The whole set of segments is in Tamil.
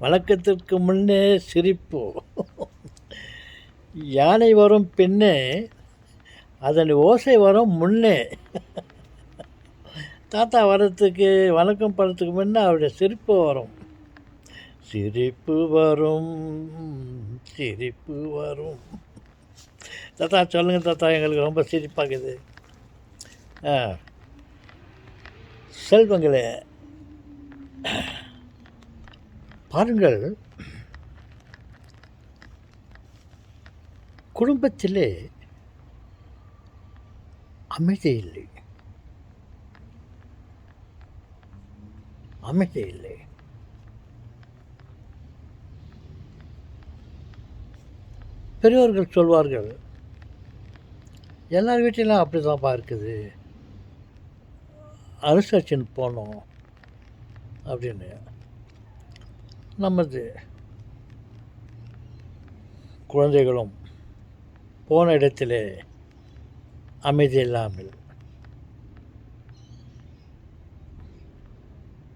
வணக்கத்திற்கு முன்னே சிரிப்பு. யானை வரும் பின்னே அதன் ஓசை வரும் முன்னே. தாத்தா வரத்துக்கு வணக்கம் படத்துக்கு முன்னே அவருடைய சிரிப்பு வரும். சிரிப்பு வரும் சிரிப்பு வரும். தாத்தா சொல்லுங்கள் தாத்தா எங்களுக்கு ரொம்ப சிரிப்பாக்குது. ஆ. செல்வங்களே பாருங்கள். குடும்பத்திலே அமைதி இல்லை. அமைதி இல்லை. பெரியோர்கள் சொல்வார்கள் எல்லார் வீட்டிலும் அப்படி தான்ப்பா இருக்குது அனுசரிச்சுன்னு போனோம் அப்படின்னு. நமது குழந்தைகளும் போன இடத்திலே அமைதி இல்லாமல்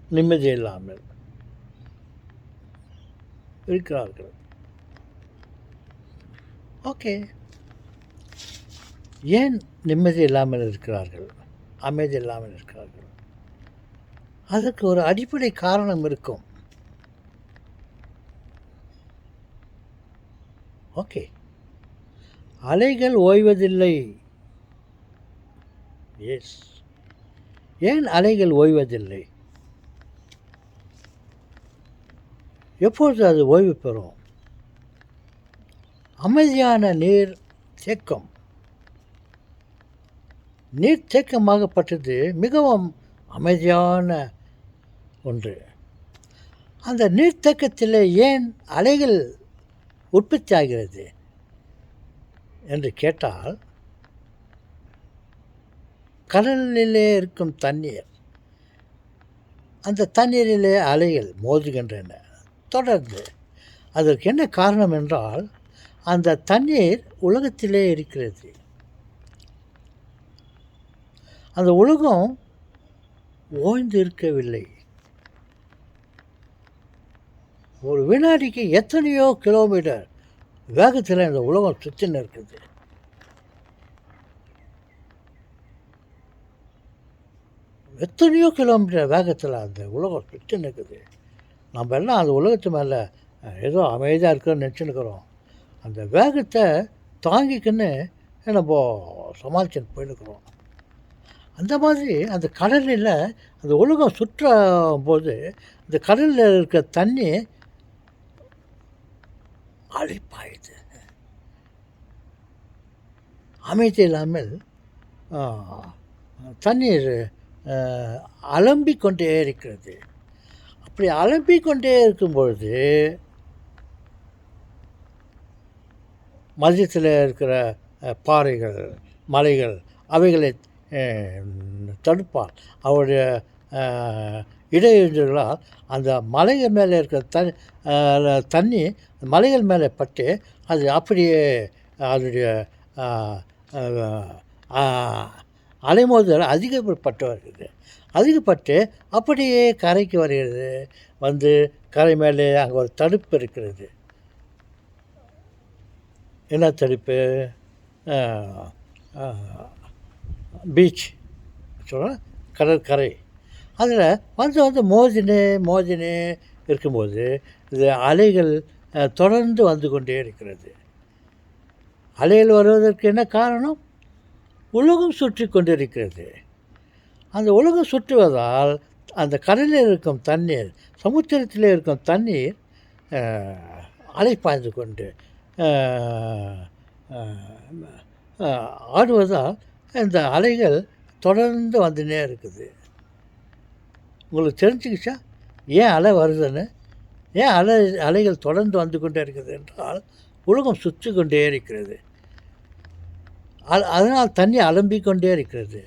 நிம்மதி இல்லாமல் இருக்கிறார்கள். ஓகே. ஏன் நிம்மதி இல்லாமல் இருக்கிறார்கள்? அமைதி இல்லாமல் இருக்கிறார்கள். அதற்கு ஒரு அடிப்படை காரணம் இருக்கும். ஓகே. அலைகள் ஓய்வதில்லை. எஸ் ஏன் அலைகள் ஓய்வதில்லை? எப்பொழுது அது ஓய்வு பெறும்? அமைதியான நீர் தேக்கம். நீர் தேக்கமாகப்பட்டது மிகவும் அமைதியான ஒன்று. அந்த நீர்த்தேக்கத்தில் ஏன் அலைகள் உற்பத்தி ஆகிறது என்று கேட்டால் கடலிலே இருக்கும் தண்ணீர் அந்த தண்ணீரிலே அலைகள் மோதுகின்றன. தொடர்ந்து அதற்கு என்ன காரணம் என்றால் அந்த தண்ணீர் உலகத்திலே இருக்கிறது. அந்த உலகம் ஓய்ந்து இருக்கவில்லை ஒரு வினாடிக்கு எத்தனையோ கிலோமீட்டர் வேகத்தில் இந்த உலகம் சுற்றின்னு இருக்குது எத்தனையோ கிலோமீட்டர் வேகத்தில் அந்த உலகம் சுற்றின்னு இருக்குது நம்ம எல்லாம் அந்த உலகத்து மேலே ஏதோ அமைதியாக இருக்குன்னு நினச்சின்னுக்கிறோம் அந்த வேகத்தை தாங்கிக்கின்னு நம்ம சமாளிச்சுன்னு போயின்னுக்கிறோம் அந்த மாதிரி அந்த கடலில் அந்த உலகம் சுற்றும் போது அந்த கடலில் இருக்க தண்ணி அழிப்பாயுது அமைதி இல்லாமல் தண்ணீர் அலம்பிக் கொண்டே இருக்கிறது. அப்படி அலம்பிக் கொண்டே இருக்கும் பொழுது மதியத்தில் இருக்கிற பாறைகள் மலைகள் அவைகளை அஹ், தடுப்பார். அவருடைய இடையூறுகளால் அந்த மலைகள் மேலே இருக்கிற தண் தண்ணி மலைகள் மேலே பட்டு அது அப்படியே அதனுடைய அலைமோதல் அதிகப்பட்டு வருகிறது. அதிகப்பட்டு அப்படியே கரைக்கு வருகிறது. வந்து கரை மேலே அங்கே ஒரு தடுப்பு இருக்கிறது. என்ன தடுப்பு? பீச். சொல்கிறேன் கடற்கரை. அதில் வந்து வந்து மோதினே மோதினே இருக்கும்போது இது அலைகள் தொடர்ந்து வந்து கொண்டே இருக்கிறது. அலைகள் வருவதற்கு என்ன காரணம்? உலகம் சுற்றி கொண்டிருக்கிறது. அந்த உலகம் சுற்றுவதால் அந்த கடலில் இருக்கும் தண்ணீர் சமுத்திரத்தில் இருக்கும் தண்ணீர் அலை பாய்ந்து கொண்டு ஆடுவதால் இந்த அலைகள் தொடர்ந்து வந்துனே இருக்குது. உங்களுக்கு தெரிஞ்சுக்கிச்சா? ஏன் அலை வருதுன்னு? ஏன் அலை அலைகள் தொடர்ந்து வந்து கொண்டே இருக்கிறது என்றால் உலகம் சுற்றி கொண்டே இருக்கிறது. அது அதனால் தண்ணி அலம்பிக்கொண்டே இருக்கிறது.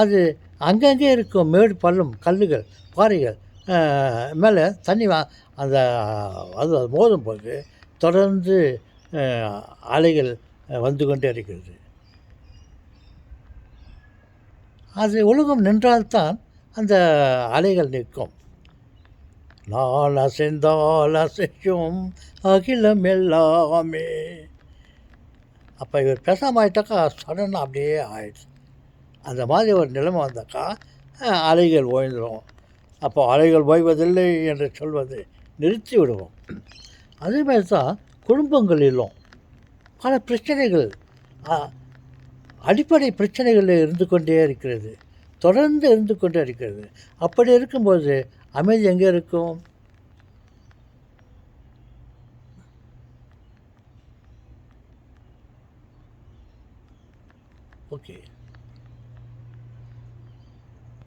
அது அங்கங்கே இருக்கும் மேடு பள்ளம் கல்லுகள் பாறைகள் மேலே தண்ணி வா அந்த அது மோதும் போது தொடர்ந்து அலைகள் வந்து கொண்டே இருக்கிறது. அது உலகம் நின்றால்தான் அந்த அலைகள் நிற்கும். நான் அசைந்தால் அசைக்கும் அகிலம் எல்லாமே. அப்போ இவர் பேசாமல் ஆயிட்டாக்கா சடனாக அப்படியே ஆயிடுச்சு. அந்த மாதிரி ஒரு நிலைமை வந்தாக்கா அலைகள் ஓய்ந்துடும் அப்போ அலைகள் ஓய்வதில்லை என்று சொல்வது நிறுத்தி விடுவோம். அதே மாதிரி தான் குடும்பங்களிலும் பல பிரச்சனைகள் அடிப்படை பிரச்சனைகளில் இருந்து கொண்டே இருக்கிறது. தொடர்ந்து இருந்து கொண்டே இருக்கிறது. அப்படி இருக்கும்போது அமைதி எங்கே இருக்கும்? ஓகே.